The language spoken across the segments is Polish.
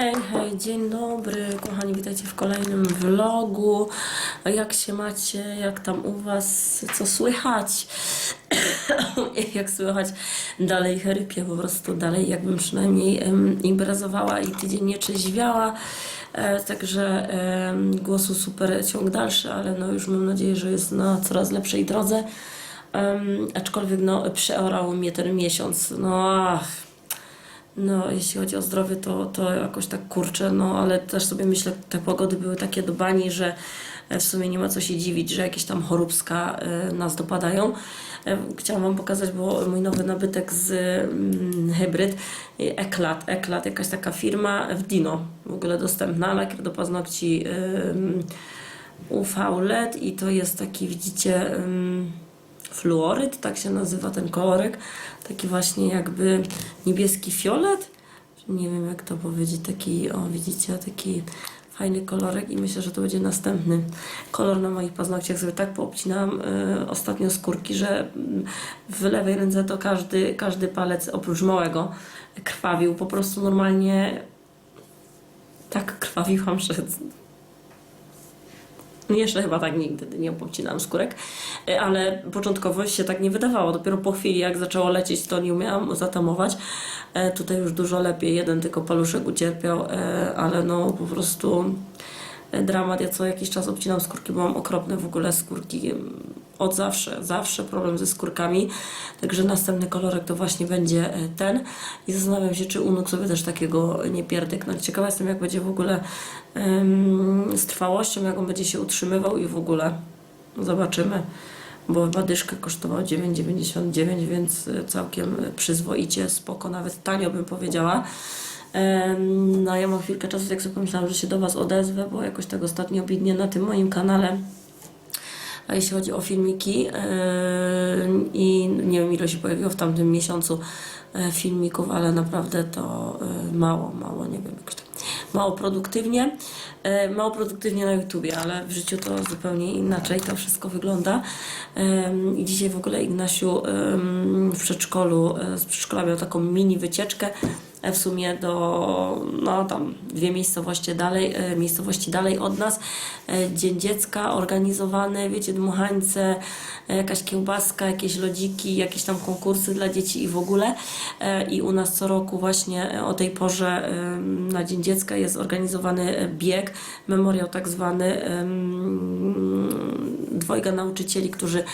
Hej, hej, dzień dobry, kochani, witajcie w kolejnym vlogu. Jak się macie, jak tam u Was, co słychać? jak słychać, dalej chrypię, po prostu dalej jakbym przynajmniej em, i tydzień nie trzeźwiała. E, także em, głosu super ciąg dalszy, ale no już mam nadzieję, że jest na coraz lepszej drodze. Em, aczkolwiek no przeorał mnie ten miesiąc, no ach, no, jeśli chodzi o zdrowie, to, to jakoś tak kurczę, no ale też sobie myślę, te pogody były takie do bani, że e, w sumie nie ma co się dziwić, że jakieś tam choróbska e, nas dopadają. E, Chciałam Wam pokazać, bo mój nowy nabytek z mm, hybryd, Eklat, Eklat, jakaś taka firma w Dino, w ogóle dostępna, lakier do paznokci ym, UV LED i to jest taki, widzicie, fluoryd, tak się nazywa ten kolorek, taki właśnie jakby niebieski fiolet, nie wiem jak to powiedzieć, taki, o widzicie, taki fajny kolorek i myślę, że to będzie następny kolor na moich paznokciach. Sobie tak poobcinałam y, ostatnio skórki, że mm, w lewej ręce to każdy, każdy palec oprócz małego krwawił, po prostu normalnie tak krwawiłam, że jeszcze chyba tak nigdy nie pocinałam skórek, E, ale początkowo się tak nie wydawało. Dopiero po chwili, jak zaczęło lecieć, to nie umiałam zatamować. E, Tutaj już dużo lepiej. Jeden tylko paluszek ucierpiał, e, ale no po prostu dramat. Ja co jakiś czas obcinam skórki, bo mam okropne w ogóle skórki od zawsze. Zawsze problem ze skórkami. Także następny kolorek to właśnie będzie e, ten. I zastanawiam się, czy u nóg sobie też takiego nie pierdyknąć. Ciekawa jestem, jak będzie w ogóle em, z trwałością, jak on będzie się utrzymywał i w ogóle zobaczymy. Bo chyba dyszka kosztowała 9,99, więc e, całkiem przyzwoicie, spoko, nawet tanio bym powiedziała. No ja mam chwilkę czasu, tak sobie pomyślałam, że się do Was odezwę, bo jakoś tak ostatnio bidnie na tym moim kanale jeśli chodzi o filmiki yy, i nie wiem ile się pojawiło w tamtym miesiącu e, filmików, ale naprawdę to e, mało, mało, nie wiem jak to, mało produktywnie, e, mało produktywnie na YouTubie, ale w życiu to zupełnie inaczej to wszystko wygląda. I dzisiaj w ogóle Ignasiu w przedszkolu, e, z przedszkola miał taką mini wycieczkę, e, w sumie do, no tam dwie miejscowości dalej, e, miejscowości dalej od nas. E, Dzień Dziecka organizowany, wiecie, dmuchańce, e, jakaś kiełbaska, jakieś lodziki, jakieś tam konkursy dla dzieci i w ogóle. I u nas co roku właśnie o tej porze na Dzień Dziecka jest organizowany bieg, memoriał tak zwany dwojga nauczycieli, którzy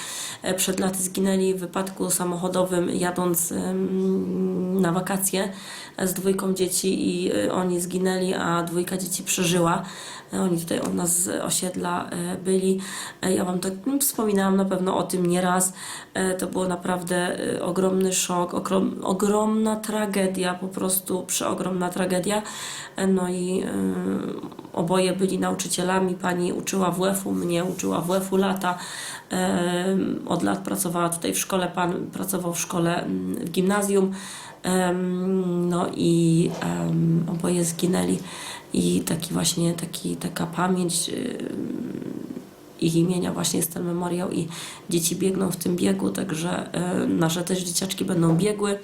przed laty zginęli w wypadku samochodowym jadąc na wakacje e, z dwójką dzieci i e, oni zginęli, a dwójka dzieci przeżyła. E, Oni tutaj od nas z osiedla e, byli. E, Ja Wam tak mm, wspominałam na pewno o tym nieraz. E, To było naprawdę e, ogromny szok, ogrom, ogromna tragedia, po prostu przeogromna tragedia. E, No i e, oboje byli nauczycielami. Pani uczyła WF-u, mnie uczyła WF-u lata. Od lat pracowała tutaj w szkole, pan pracował w szkole mm, w gimnazjum. No i oboje zginęli i taki właśnie taki, taka pamięć ym, ich imienia właśnie jest ten memoriał i dzieci biegną w tym biegu, także e, nasze też dzieciaczki będą biegły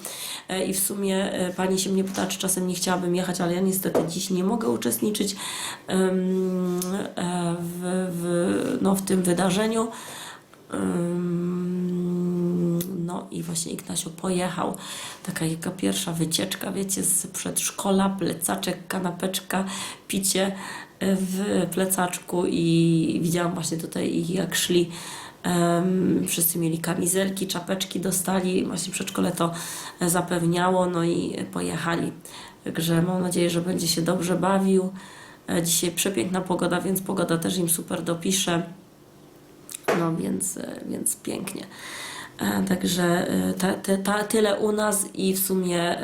E, i w sumie e, pani się mnie pyta, czy czasem nie chciałabym jechać, ale ja niestety dziś nie mogę uczestniczyć w, w, no, w tym wydarzeniu. No i właśnie Ignasiu pojechał. Taka jaka pierwsza wycieczka, wiecie, z przedszkola, plecaczek, kanapeczka, picie w plecaczku i widziałam właśnie tutaj jak szli. Em, wszyscy mieli kamizelki, czapeczki dostali, właśnie przedszkole to zapewniało, no i pojechali. Także mam nadzieję, że będzie się dobrze bawił. E, Dzisiaj przepiękna pogoda, więc pogoda też im super dopisze. No więc, e, więc pięknie. E, Także e, ta, te, ta, tyle u nas i w sumie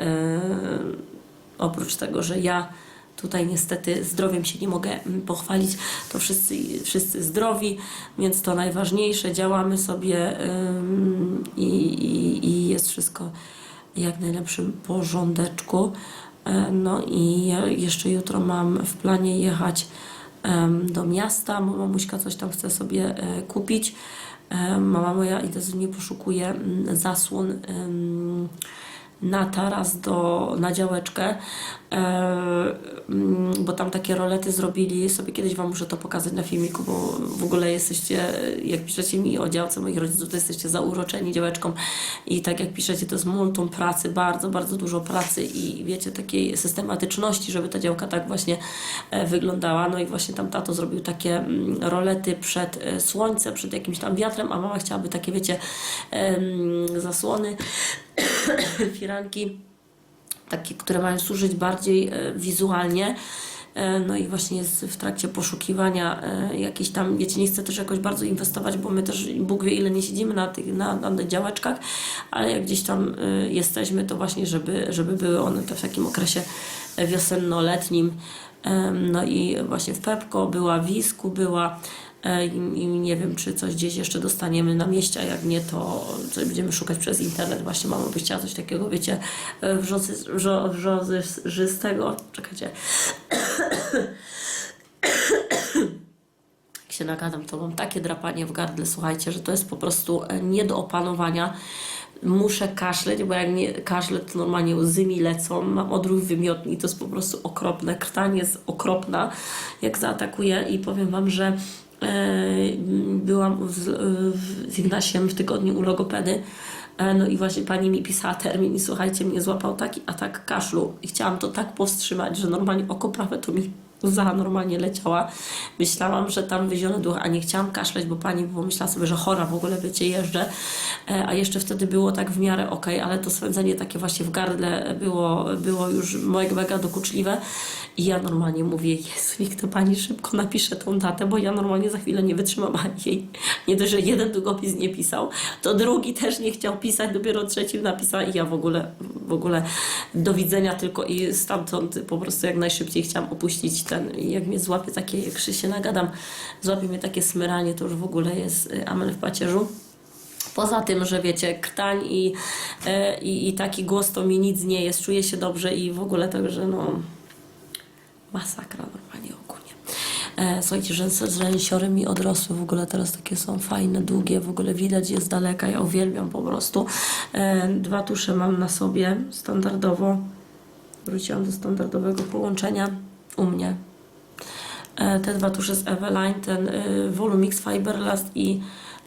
oprócz tego, że ja tutaj niestety zdrowiem się nie mogę mm, pochwalić, to wszyscy, wszyscy zdrowi, więc to najważniejsze. Działamy sobie i, i, i jest wszystko jak najlepszym porządeczku. No i jeszcze jutro mam w planie jechać do miasta, mamuśka coś tam chce sobie e, kupić. Mama moja intensywnie poszukuje mm, zasłon na taras do, na działeczkę, e, mm, bo tam takie rolety zrobili, sobie kiedyś Wam muszę to pokazać na filmiku, bo w ogóle jesteście, jak piszecie mi o działce moich rodziców, to jesteście zauroczeni działeczką. I tak jak piszecie, to jest multum pracy, bardzo, bardzo dużo pracy i wiecie, takiej systematyczności, żeby ta działka tak właśnie e, wyglądała, no i właśnie tam tato zrobił takie mm, rolety przed e, słońce, przed jakimś tam wiatrem, a mama chciałaby takie, wiecie, zasłony, firanki, takie, które mają służyć bardziej e, wizualnie. E, No i właśnie jest w trakcie poszukiwania e, jakiejś tam, wiecie, nie chcę też jakoś bardzo inwestować, bo my też Bóg wie ile nie siedzimy na tych na, na działeczkach, ale jak gdzieś tam jesteśmy, to właśnie, żeby, żeby były one w takim okresie wiosenno-letnim. No i właśnie w Pepko była, w Wisku była i, i nie wiem, czy coś gdzieś jeszcze dostaniemy na mieście, a jak nie, to coś będziemy szukać przez internet. Właśnie mama by chciała coś takiego, wiecie, e, wrzozy- wrzo- wrzozyżystego. Czekajcie. Jak się nagadam, to mam takie drapanie w gardle, słuchajcie, że to jest po prostu e, nie do opanowania. Muszę kaszleć, bo jak nie kaszlę, to normalnie łzy mi lecą. Mam odruch wymiotny i to jest po prostu okropne. Krtań jest okropna, jak zaatakuje i powiem Wam, że e, byłam z, z Ignasiem w tygodniu u logopedy. E, No i właśnie pani mi pisała termin i słuchajcie, mnie złapał taki atak kaszlu i chciałam to tak powstrzymać, że normalnie oko prawe to mi łza normalnie leciała. Myślałam, że tam wyziony duch, a nie chciałam kaszleć, bo pani pomyślała sobie, że chora w ogóle wiecie, jeżdżę. E, A jeszcze wtedy było tak w miarę ok, ale to swędzenie takie właśnie w gardle było, było już mega, mega dokuczliwe. I ja normalnie mówię, Jezu, niech to pani szybko napisze tą datę, bo ja normalnie za chwilę nie wytrzymam ani jej. Nie dość, że jeden długopis nie pisał, to drugi też nie chciał pisać, dopiero trzeci napisała i ja w ogóle, w ogóle do widzenia tylko i stamtąd po prostu jak najszybciej chciałam opuścić ten, jak mnie złapie takie, jak się nagadam, złapie mnie takie smyranie, to już w ogóle jest y, amen w pacierzu. Poza tym, że wiecie, krtań i, e, i, i taki głos to mi nic nie jest, czuję się dobrze i w ogóle także no masakra normalnie ogólnie. E, słuchajcie, rzęsy z rzęsiory mi odrosły, w ogóle teraz takie są fajne, długie, w ogóle widać je z daleka, ja uwielbiam po prostu. E, dwa tusze mam na sobie standardowo, wróciłam do standardowego połączenia u mnie. E, te dwa tusze z Eveline, ten y, Volumix Fiberlast i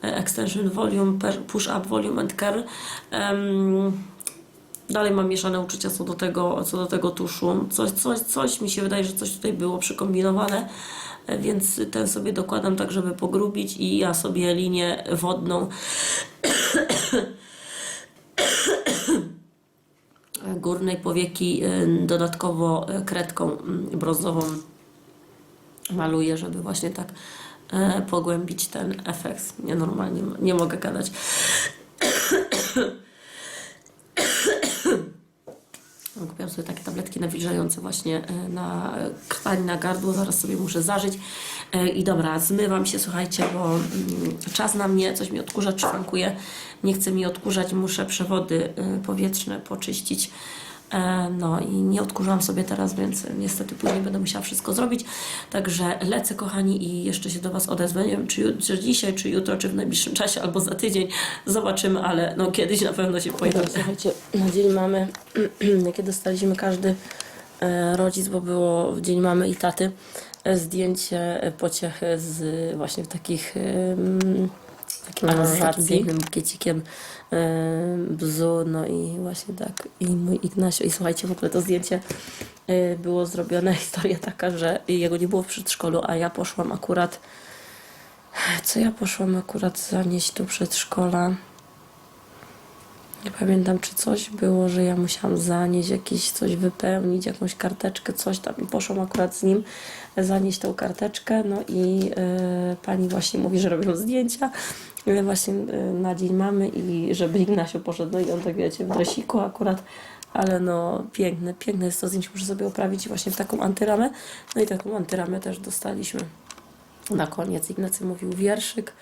e, Extension Volume, Push Up Volume and Care. Dalej mam mieszane uczucia co do tego, co do tego tuszu. Coś, coś, coś mi się wydaje, że coś tutaj było przykombinowane, e, więc ten sobie dokładam tak, żeby pogrubić i ja sobie linię wodną górnej powieki y, dodatkowo y, kredką mm, brązową maluję, żeby właśnie tak pogłębić ten efekt. Nie normalnie, nie mogę gadać. Kupiłam sobie takie tabletki nawilżające właśnie e, na krtań, na gardło. Zaraz sobie muszę zażyć. E, I dobra, zmywam się, słuchajcie, bo mm, czas na mnie, coś mi odkurzacz szwankuje. Nie chce mi odkurzać, muszę przewody e, powietrzne poczyścić. E, No i nie odkurzałam sobie teraz, więc niestety później będę musiała wszystko zrobić. Także lecę, kochani, i jeszcze się do Was odezwę. Nie wiem, czy, czy dzisiaj, czy jutro, czy w najbliższym czasie, albo za tydzień. Zobaczymy, ale no kiedyś na pewno się pojawi. Słuchajcie, na dzień mamy, jakie dostaliśmy każdy e, rodzic, bo było w dzień mamy i taty, e, zdjęcie pociechy z właśnie w takich takim, takim pięknym bukiecikiem e, bzu, no i właśnie tak, i mój Ignacio. I słuchajcie, w ogóle to zdjęcie e, było zrobione, historia taka, że jego nie było w przedszkolu, a ja poszłam akurat, co ja poszłam akurat zanieść do przedszkola? Nie pamiętam, czy coś było, że ja musiałam zanieść jakieś coś, wypełnić, jakąś karteczkę, coś tam. I poszłam akurat z nim zanieść tą karteczkę. No i e, pani właśnie mówi, że robią zdjęcia e, właśnie e, na dzień mamy i żeby Ignacio poszedł. No i on tak wiecie, w dresiku akurat. Ale no piękne, piękne jest to zdjęcie. Muszę sobie oprawić właśnie w taką antyramę. No i taką antyramę też dostaliśmy. Na koniec Ignacy mówił wierszyk.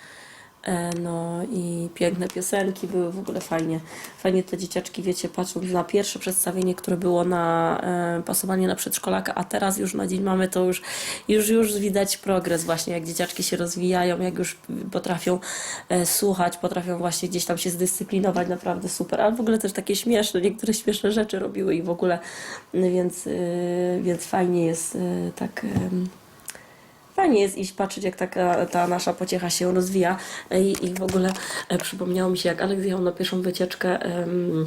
E, No i piękne piosenki były w ogóle fajnie. Fajnie te dzieciaczki, wiecie, patrząc na pierwsze przedstawienie, które było na e, pasowanie na przedszkolaka, a teraz już na dzień mamy to już, już, już widać progres właśnie, jak dzieciaczki się rozwijają, jak już potrafią e, słuchać, potrafią właśnie gdzieś tam się zdyscyplinować, naprawdę super. Ale w ogóle też takie śmieszne, niektóre śmieszne rzeczy robiły i w ogóle, więc, e, więc fajnie jest e, tak... Fajnie jest iść patrzeć, jak taka ta nasza pociecha się rozwija. I, i w ogóle e, przypomniało mi się, jak Alek jechał na pierwszą wycieczkę em,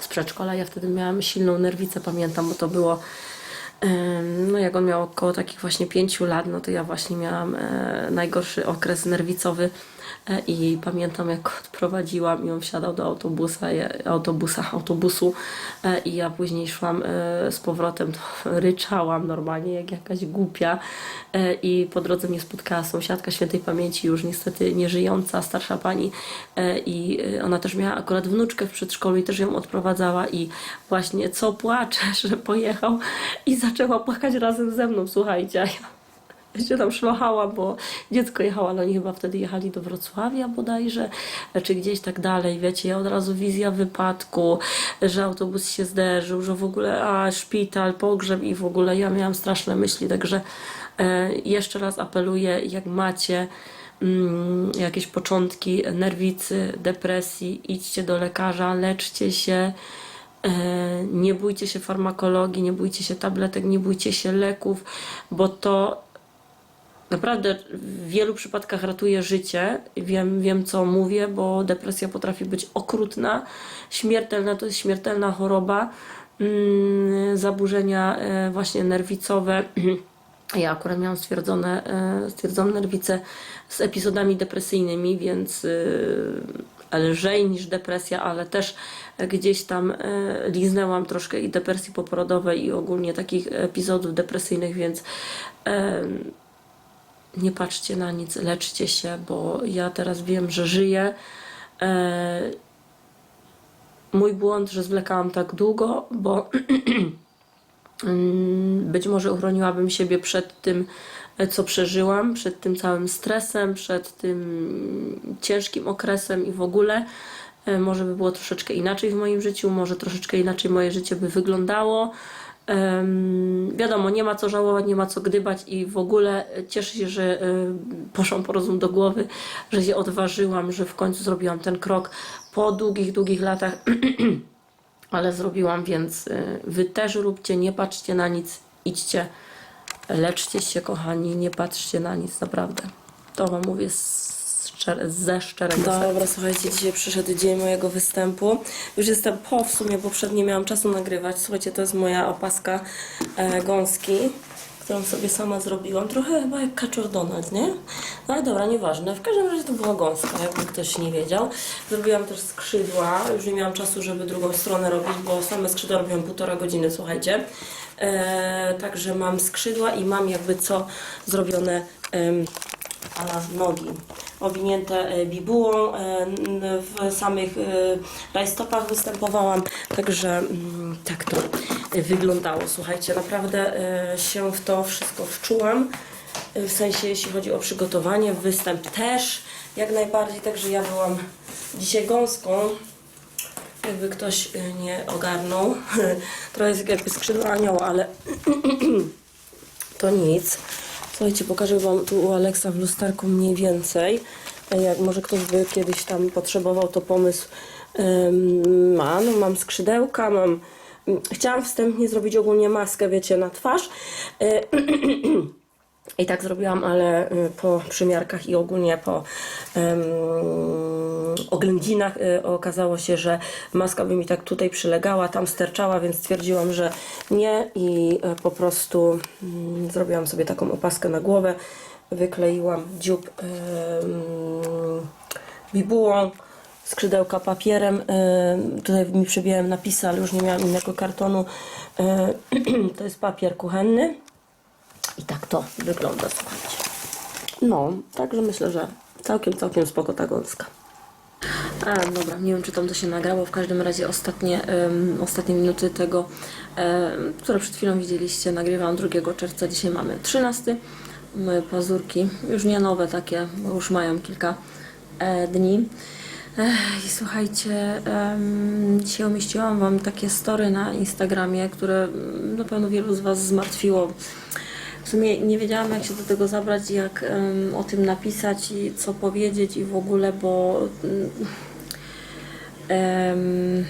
z przedszkola. Ja wtedy miałam silną nerwicę, pamiętam, bo to było. No, jak on miał około takich właśnie pięciu lat, no to ja właśnie miałam e, najgorszy okres nerwicowy i pamiętam jak odprowadziłam i on wsiadał do autobusa, autobusa, autobusu e, i ja później szłam e, z powrotem, ryczałam normalnie jak jakaś głupia. E, i po drodze mnie spotkała sąsiadka świętej pamięci, już niestety nieżyjąca, starsza pani. E, i e, ona też miała akurat wnuczkę w przedszkolu i też ją odprowadzała. I właśnie co płacze, że pojechał i zaczęła płakać razem ze mną, słuchajcie, się tam szlochałam, bo dziecko jechało, ale oni chyba wtedy jechali do Wrocławia bodajże, czy gdzieś tak dalej, wiecie, ja od razu wizja wypadku, że autobus się zderzył, że w ogóle, a szpital, pogrzeb i w ogóle ja miałam straszne myśli, także e, jeszcze raz apeluję, jak macie mm, jakieś początki nerwicy, depresji, idźcie do lekarza, leczcie się, E, Nie bójcie się farmakologii, nie bójcie się tabletek, nie bójcie się leków, bo to naprawdę w wielu przypadkach ratuje życie. Wiem, wiem co mówię, bo depresja potrafi być okrutna, śmiertelna to jest śmiertelna choroba, mm, zaburzenia e, właśnie nerwicowe. Ja akurat miałam stwierdzone, e, stwierdzone nerwice z epizodami depresyjnymi, więc y, lżej niż depresja, ale też gdzieś tam e, liznęłam troszkę i depresji poporodowej i ogólnie takich epizodów depresyjnych, więc nie patrzcie na nic, leczcie się, bo ja teraz wiem, że żyję. E, mój błąd, że zwlekałam tak długo, bo być może uchroniłabym siebie przed tym, co przeżyłam, przed tym całym stresem, przed tym ciężkim okresem i w ogóle. E, Może by było troszeczkę inaczej w moim życiu, może troszeczkę inaczej moje życie by wyglądało. Wiadomo, nie ma co żałować, nie ma co gdybać i w ogóle cieszę się, że e, poszłam po rozum do głowy, że się odważyłam, że w końcu zrobiłam ten krok po długich, długich latach ale zrobiłam, więc y, wy też róbcie, nie patrzcie na nic, idźcie, leczcie się, kochani, nie patrzcie na nic, naprawdę. To wam mówię szczere, ze szczerego Dobra, słuchajcie, dzisiaj przyszedł dzień mojego występu. Już jestem po w sumie, poprzednio miałam czasu nagrywać. Słuchajcie, to jest moja opaska e, gąski, którą sobie sama zrobiłam. Trochę chyba jak kaczor Donald, nie? No ale dobra, nieważne. W każdym razie to była gąska, jakby ktoś nie wiedział. Zrobiłam też skrzydła. Już nie miałam czasu, żeby drugą stronę robić, bo same skrzydła robiłam półtora godziny, słuchajcie. E, także mam skrzydła i mam jakby co zrobione em, ala nogi owinięte e, bibułą. e, W samych e, rajstopach występowałam, także mm, tak to wyglądało. Słuchajcie, naprawdę się w to wszystko wczułam. W sensie, jeśli chodzi o przygotowanie, występ też jak najbardziej. Także ja byłam dzisiaj gąską. Jakby ktoś nie ogarnął. Trochę jest jakby skrzydła anioła, ale to nic. Słuchajcie, pokażę Wam tu u Aleksa w lusterku mniej więcej. E, Jak może ktoś by kiedyś tam potrzebował, to pomysł ma. No, mam skrzydełka, mam... Chciałam wstępnie zrobić ogólnie maskę, wiecie, na twarz. E, I tak zrobiłam, ale y, po przymiarkach i ogólnie po em, oględzinach y, okazało się, że maska by mi tak tutaj przylegała, tam sterczała, więc stwierdziłam, że nie i y, po prostu mm, zrobiłam sobie taką opaskę na głowę, wykleiłam dziób em, bibułą, skrzydełka papierem. y, Tutaj mi przybiłem napisy, ale już nie miałam innego kartonu. Y, To jest papier kuchenny. I tak to wygląda, słuchajcie. No, także myślę, że całkiem, całkiem spoko ta gąska. A, dobra, nie wiem, czy tam to się nagrało. W każdym razie ostatnie, em, ostatnie minuty tego, em, które przed chwilą widzieliście, nagrywałam 2 czerwca. Dzisiaj mamy 13. Moje pazurki, już nie nowe takie, bo już mają kilka e, dni. Ech, I słuchajcie, em, dzisiaj umieściłam Wam takie story na Instagramie, które na pewno wielu z Was zmartwiło. W sumie nie wiedziałam, jak się do tego zabrać, jak em, o tym napisać i co powiedzieć i w ogóle, bo. em,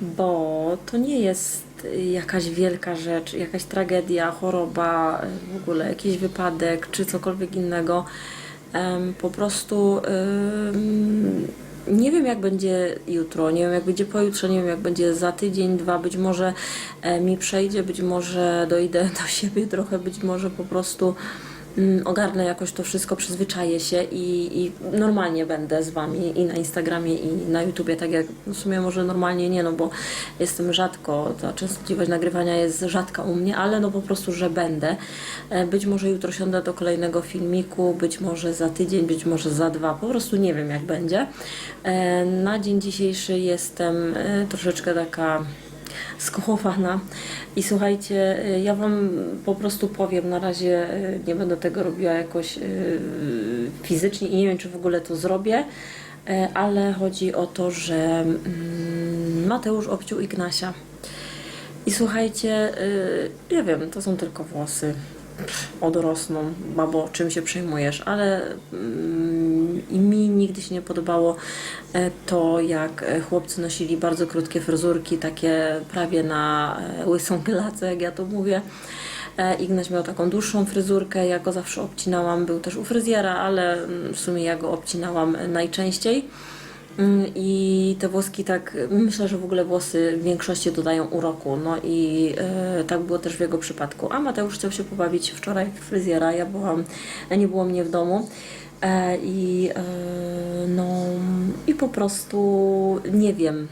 bo to nie jest jakaś wielka rzecz, jakaś tragedia, choroba, w ogóle jakiś wypadek czy cokolwiek innego. Em, Po prostu em, nie wiem, jak będzie jutro, nie wiem, jak będzie pojutrze, nie wiem, jak będzie za tydzień, dwa. Być może e, mi przejdzie, być może dojdę do siebie trochę, być może po prostu ogarnę jakoś to wszystko, przyzwyczaję się i, i normalnie będę z Wami i na Instagramie i na YouTubie, tak jak w sumie może normalnie nie, no bo jestem rzadko, ta częstotliwość nagrywania jest rzadka u mnie, ale no po prostu, że będę. E, Być może jutro siądę do kolejnego filmiku, być może za tydzień, być może za dwa, po prostu nie wiem jak będzie. E, Na dzień dzisiejszy jestem e, troszeczkę taka skołowana. I słuchajcie, ja Wam po prostu powiem, na razie y, nie będę tego robiła jakoś y, fizycznie i nie wiem, czy w ogóle to zrobię, y, ale chodzi o to, że mm, Mateusz obciął Ignasia. I słuchajcie, ja wiem, to są tylko włosy. Odrosną, babo, czym się przejmujesz, ale mm, i mi nigdy się nie podobało e, to, jak e, chłopcy nosili bardzo krótkie fryzurki, takie prawie na e, łysą glacę, jak ja to mówię. Ignaś miał taką dłuższą fryzurkę, ja go zawsze obcinałam, był też u fryzjera, ale mm, w sumie ja go obcinałam najczęściej. Mm, I te włoski tak, myślę, że w ogóle włosy w większości dodają uroku, no i tak było też w jego przypadku. A Mateusz chciał się pobawić wczoraj w fryzjera, ja byłam, nie było mnie w domu i e, no i po prostu nie wiem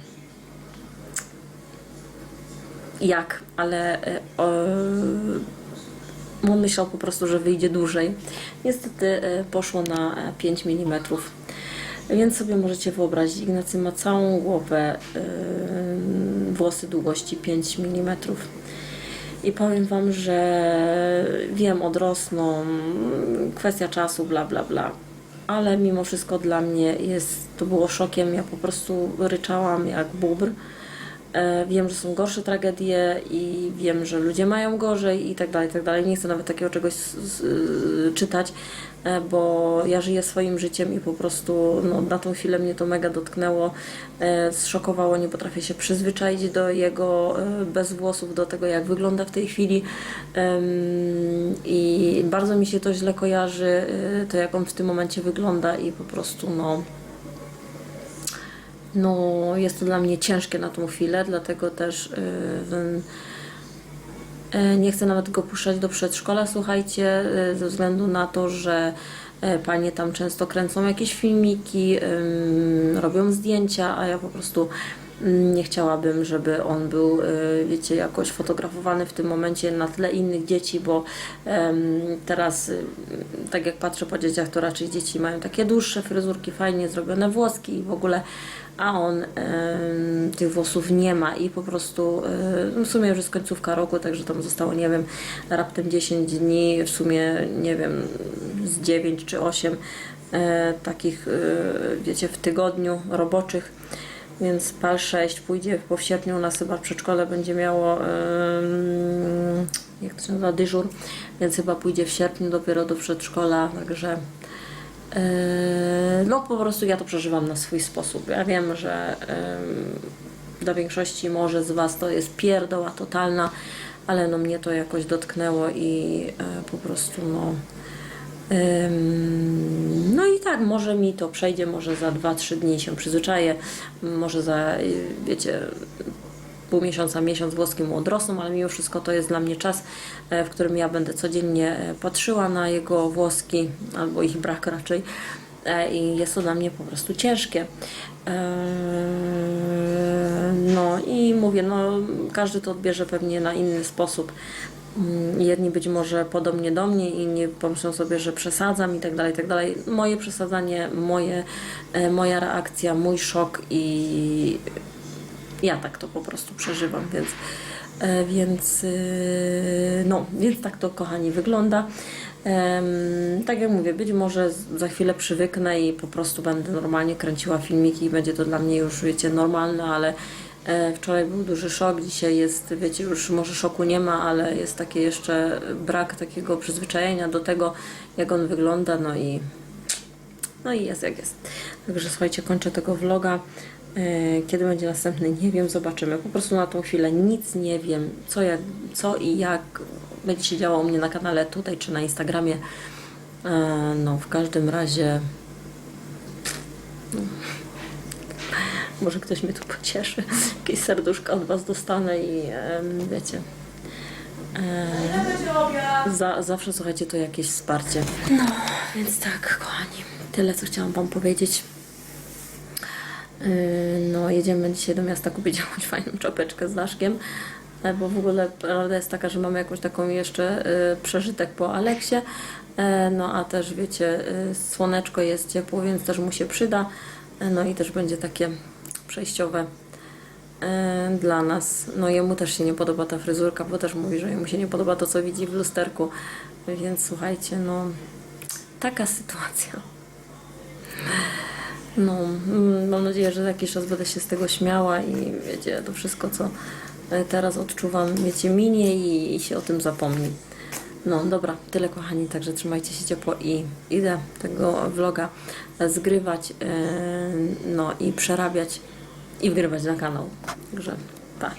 jak, ale e, on myślał po prostu, że wyjdzie dłużej. Niestety e, poszło na e, 5 mm. Więc sobie możecie wyobrazić, Ignacy ma całą głowę, yy, włosy długości 5 mm. I powiem Wam, że wiem, odrosną, kwestia czasu, bla, bla, bla. Ale mimo wszystko dla mnie jest, to było szokiem. Ja po prostu ryczałam jak bubr. E, Wiem, że są gorsze tragedie i wiem, że ludzie mają gorzej i tak dalej, i tak dalej. Nie chcę nawet takiego czegoś y, czytać, e, bo ja żyję swoim życiem i po prostu no, na tą chwilę mnie to mega dotknęło, e, zszokowało, nie potrafię się przyzwyczaić do jego e, bez włosów, do tego jak wygląda w tej chwili i bardzo mi się to źle kojarzy, e, to jak on w tym momencie wygląda i po prostu no no, jest to dla mnie ciężkie na tą chwilę, dlatego też w- yy, nie chcę nawet go puszczać do przedszkola, słuchajcie, yy, ze względu na to, że panie tam często kręcą jakieś filmiki, robią zdjęcia, a ja po prostu nie chciałabym, żeby on był, yy, wiecie, jakoś fotografowany w tym momencie na tle innych dzieci, bo teraz, y, tak jak patrzę po dzieciach, to raczej dzieci mają takie dłuższe fryzurki, fajnie zrobione włoski i w ogóle, a on tych włosów nie ma i po prostu, y, w sumie już jest końcówka roku, także tam zostało, nie wiem, raptem 10 dni, w sumie, nie wiem, z 9 czy 8 e, takich, wiecie, w tygodniu roboczych. Więc PAL 6 pójdzie, bo w sierpniu u nas chyba w przedszkole będzie miało, jak to się nazywa, dyżur, więc chyba pójdzie w sierpniu dopiero do przedszkola, także e, no po prostu ja to przeżywam na swój sposób. Ja wiem, że em, dla większości może z Was to jest pierdoła totalna, ale no mnie to jakoś dotknęło i e, po prostu no No i tak, może mi to przejdzie, może za 2-3 dni się przyzwyczaję, może za, y, wiecie, pół miesiąca, miesiąc włoskie mu odrosną, ale mimo wszystko to jest dla mnie czas, e, w którym ja będę codziennie e, patrzyła na jego włoski, albo ich brak raczej. E, I jest to dla mnie po prostu ciężkie. Eee, No i mówię, no każdy to odbierze pewnie na inny sposób. Mm, Jedni być może podobnie do mnie, inni pomyślą sobie, że przesadzam i tak dalej, i tak dalej. Moje przesadzanie, moje, e, moja reakcja, mój szok i ja tak to po prostu przeżywam, więc, e, więc, e, no, więc tak to kochani wygląda. Tak jak mówię, być może za chwilę przywyknę i po prostu będę normalnie kręciła filmiki i będzie to dla mnie już, wiecie, normalne, ale wczoraj był duży szok, dzisiaj jest, wiecie, już może szoku nie ma, ale jest takie jeszcze brak takiego przyzwyczajenia do tego, jak on wygląda, no i no i jest jak jest. Także słuchajcie, kończę tego vloga. E, Kiedy będzie następny, nie wiem, zobaczymy. Po prostu na tą chwilę nic nie wiem, co, jak, co i jak będzie się działo u mnie na kanale tutaj czy na Instagramie. E, No, w każdym razie. No. Może ktoś mnie tu pocieszy. Jakieś serduszka od Was dostanę i wiecie. E, za, zawsze słuchajcie, to jakieś wsparcie. No, więc tak, kochani. Tyle, co chciałam Wam powiedzieć. Yy, No, jedziemy dzisiaj do miasta kupić jakąś fajną czapeczkę z Daszkiem, e, bo w ogóle prawda jest taka, że mamy jakąś taką jeszcze y, przeżytek po Aleksie, E, no a też wiecie, y, słoneczko jest ciepło, więc też mu się przyda, E, no i też będzie takie przejściowe e, dla nas. No jemu też się nie podoba ta fryzurka, bo też mówi, że jemu się nie podoba to, co widzi w lusterku, więc słuchajcie, no taka sytuacja. No, mm, mam nadzieję, że za jakiś czas będę się z tego śmiała i wiecie, to wszystko, co e, teraz odczuwam, wiecie, minie i, i się o tym zapomni. No dobra, tyle kochani, także trzymajcie się ciepło i idę tego vloga zgrywać, e, no i przerabiać i wgrywać na kanał. Także tak.